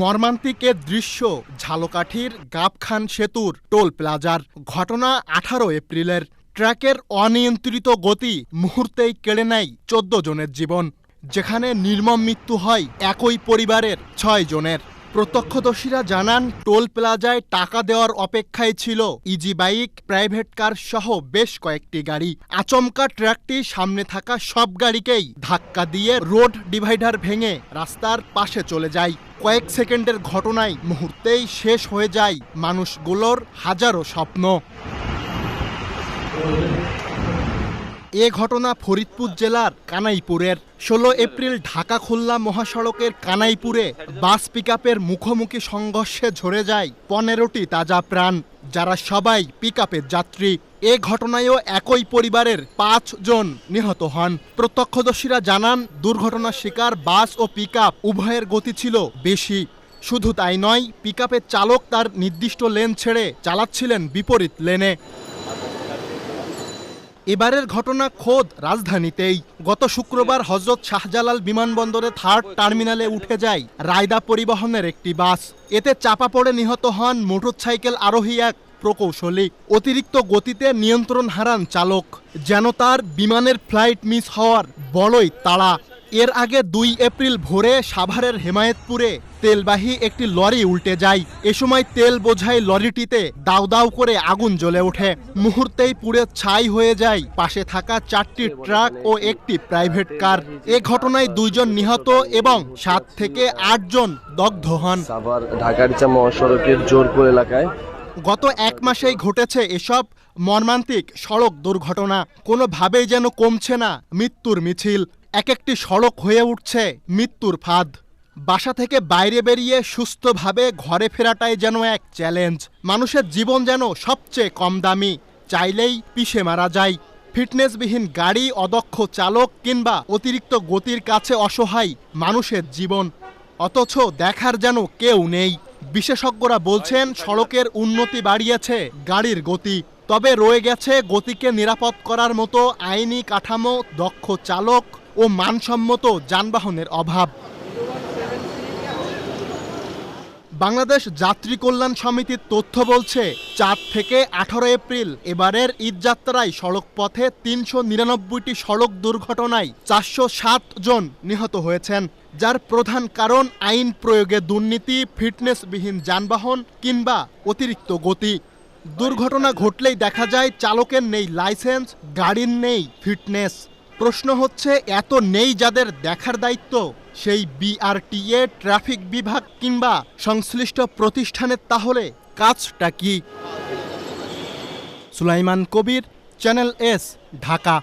মর্মান্তিক এ দৃশ্য, ঝালকাঠির গাবখান সেতুর টোল প্লাজার ঘটনা আঠারো এপ্রিলের ট্র্যাকের অনিয়ন্ত্রিত গতি মুহূর্তেই কেড়ে নেয় চোদ্দ জনের জীবন, যেখানে নির্মম মৃত্যু হয় একই পরিবারের ছয় জনের। প্রত্যক্ষদর্শীরা জানান, টোল প্লাজায় টাকা দেওয়ার অপেক্ষায় ছিল ইজি বাইক, প্রাইভেট কার সহ বেশ কয়েকটি গাড়ি। আচমকা ট্রাকটি সামনে থাকা সব গাড়িকেই ধাক্কা দিয়ে রোড ডিভাইডার ভেঙে রাস্তার পাশে চলে যায়। কয়েক সেকেন্ডের ঘটনায় মুহূর্তেই শেষ হয়ে যায় মানুষগুলোর হাজারো স্বপ্ন। এ ঘটনা ফরিদপুর জেলার কানাইপুরের। ষোলো এপ্রিল ঢাকা খুলনা মহাসড়কের কানাইপুরে বাস পিকআপের মুখোমুখি সংঘর্ষে ঝরে যায় পনেরোটি তাজা প্রাণ, যারা সবাই পিকআপের যাত্রী। এ ঘটনায়ও একই পরিবারের পাঁচ জন নিহত হন। প্রত্যক্ষদর্শীরা জানান, দুর্ঘটনার শিকার বাস ও পিকআপ উভয়ের গতি ছিল বেশি। শুধু তাই নয় পিকআপের চালক তার নির্দিষ্ট লেন ছেড়ে চালাচ্ছিলেন বিপরীত লেনে। এবারের ঘটনা খোদ রাজধানীতেই। গত শুক্রবার হজরত শাহজালাল বিমানবন্দরে থার্ড টার্মিনালে উঠে যায় রায়দা পরিবহনের একটি বাস। এতে চাপা পড়ে নিহত হন মোটরসাইকেল আরোহী এক প্রকৌশলী। অতিরিক্ত গতিতে নিয়ন্ত্রণ হারান চালক। যেন তার বিমানের ফ্লাইট মিস হওয়ার বড়ই তাড়া। এর আগে দুই এপ্রিল ভোরে সাভারের হেমায়েতপুরে তেলবাহী একটি লরি উল্টে যায়। এ সময় তেল বোঝাই লরিটিতে দাউ দাউ করে আগুন জ্বলে ওঠে। মুহূর্তেই পুড়ে ছাই হয়ে যায়। পাশে থাকা চারটি ট্রাক ও একটি প্রাইভেট কার। এ ঘটনায় দুইজন নিহত এবং সাত থেকে আটজন দগ্ধ হন। সাভার ঢাকারিচা মহাসড়কের জোরপুর এলাকায়। গত এক মাসেই ঘটেছে এসব মর্মান্তিক সড়ক দুর্ঘটনা। কোনোভাবেই যেন কমছে না মৃত্যুর মিছিল। এক একটি সড়ক হয়ে উঠছে মৃত্যুর ফাঁদ। বাসা থেকে বাইরে বেরিয়ে সুস্থভাবে ঘরে ফেরাটাই যেন এক চ্যালেঞ্জ। মানুষের জীবন যেন সবচেয়ে কম দামি, চাইলেই পিষে মারা যায়। ফিটনেসবিহীন গাড়ি, অদক্ষ চালক কিংবা অতিরিক্ত গতির কাছে অসহায় মানুষের জীবন। অথচ দেখার যেন কেউ নেই। বিশেষজ্ঞরা বলছেন, সড়কের উন্নতি বাড়িয়েছে গাড়ির গতি। তবে রয়ে গেছে গতিকে নিরাপদ করার মতো আইনি কাঠামো, দক্ষ চালক ও মানসম্মত যানবাহনের অভাব। বাংলাদেশ যাত্রী কল্যাণ সমিতির তথ্য বলছে, চার থেকে আঠারো এপ্রিল এবারের ঈদযাত্রায় সড়ক পথে তিনশো নিরানব্বইটি সড়ক দুর্ঘটনায় চারশো সাত জন নিহত হয়েছেন, যার প্রধান কারণ আইন প্রয়োগে দুর্নীতি, ফিটনেসবিহীন যানবাহন কিংবা অতিরিক্ত গতি। দুর্ঘটনা ঘটলেই দেখা যায়, চালকের নেই লাইসেন্স, গাড়ির নেই ফিটনেস। প্রশ্ন হচ্ছে, এত নেই যাদের দেখার দায়িত্ব, সেই বিআরটিএ ট্রাফিক বিভাগ কিংবা সংশ্লিষ্ট প্রতিষ্ঠানের, তাহলে কাজটা কি? Sulaiman Kabir, channel S, Dhaka.